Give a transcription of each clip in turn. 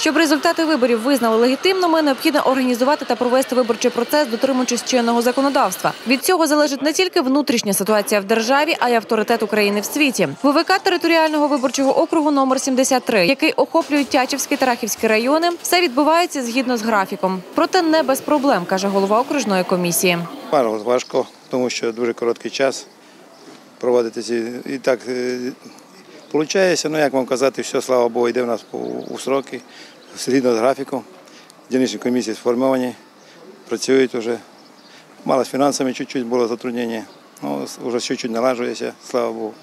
Щоб результати виборів визнали легітимними, необхідно організувати та провести виборчий процес, дотримуючись чинного законодавства. Від цього залежить не тільки внутрішня ситуація в державі, а й авторитет України в світі. ВВК територіального виборчого округу номер 73, який охоплює Тячівський та Рахівський райони, все відбувається згідно з графіком. Проте не без проблем, каже голова окружної комісії. Важко, важко, тому що дуже короткий час проводити ці. І так виходить, ну як вам казати, все, слава Богу, йде в нас у сроки, згідно з графіком. Дільничні комісії сформовані, працюють вже. Мало з фінансами чуть-чуть було затруднення, ну, вже чуть-чуть налажується, слава Богу.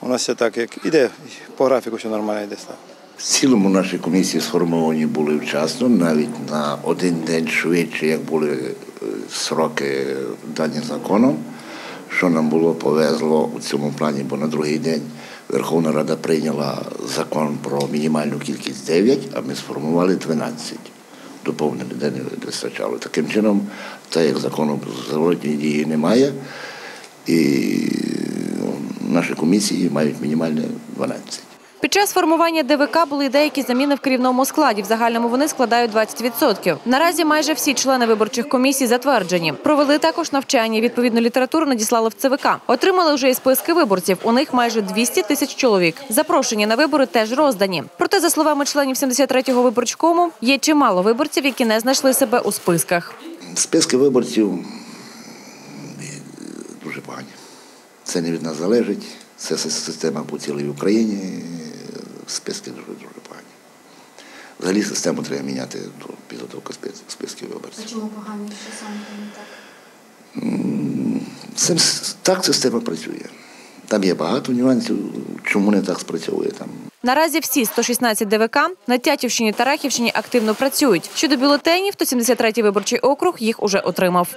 У нас все так, як іде, по графіку все нормально йде. Слава. В цілому наші комісії сформовані були вчасно, навіть на один день швидше, як були е, сроки дані законом, що нам було повезло у цьому плані, бо на другий день Верховна Рада прийняла закон про мінімальну кількість 9, а ми сформували 12. Доповнили, де не вистачало. Таким чином, так як закону зворотньої дії немає, і ну, наші комісії мають мінімальне 12. Під час формування ДВК були деякі заміни в керівному складі. В загальному вони складають 20%. Наразі майже всі члени виборчих комісій затверджені. Провели також навчання. Відповідну літературу надіслали в ЦВК. Отримали вже і списки виборців. У них майже 200 тисяч чоловік. Запрошені на вибори теж роздані. Проте, за словами членів 73-го виборчкому, є чимало виборців, які не знайшли себе у списках. Списки виборців е, дуже погані. Це не від нас залежить. Це система по цілій Україні. Списки дуже дуже погані. Взагалі систему треба міняти до підготовки спис- списків виборців. А чому погані, що саме не так? Так система працює. Там є багато нюансів, чому не так спрацьовує там. Наразі всі 116 ДВК на Тятівщині та Рахівщині активно працюють. Щодо бюлетенів, то 73-й виборчий округ їх уже отримав.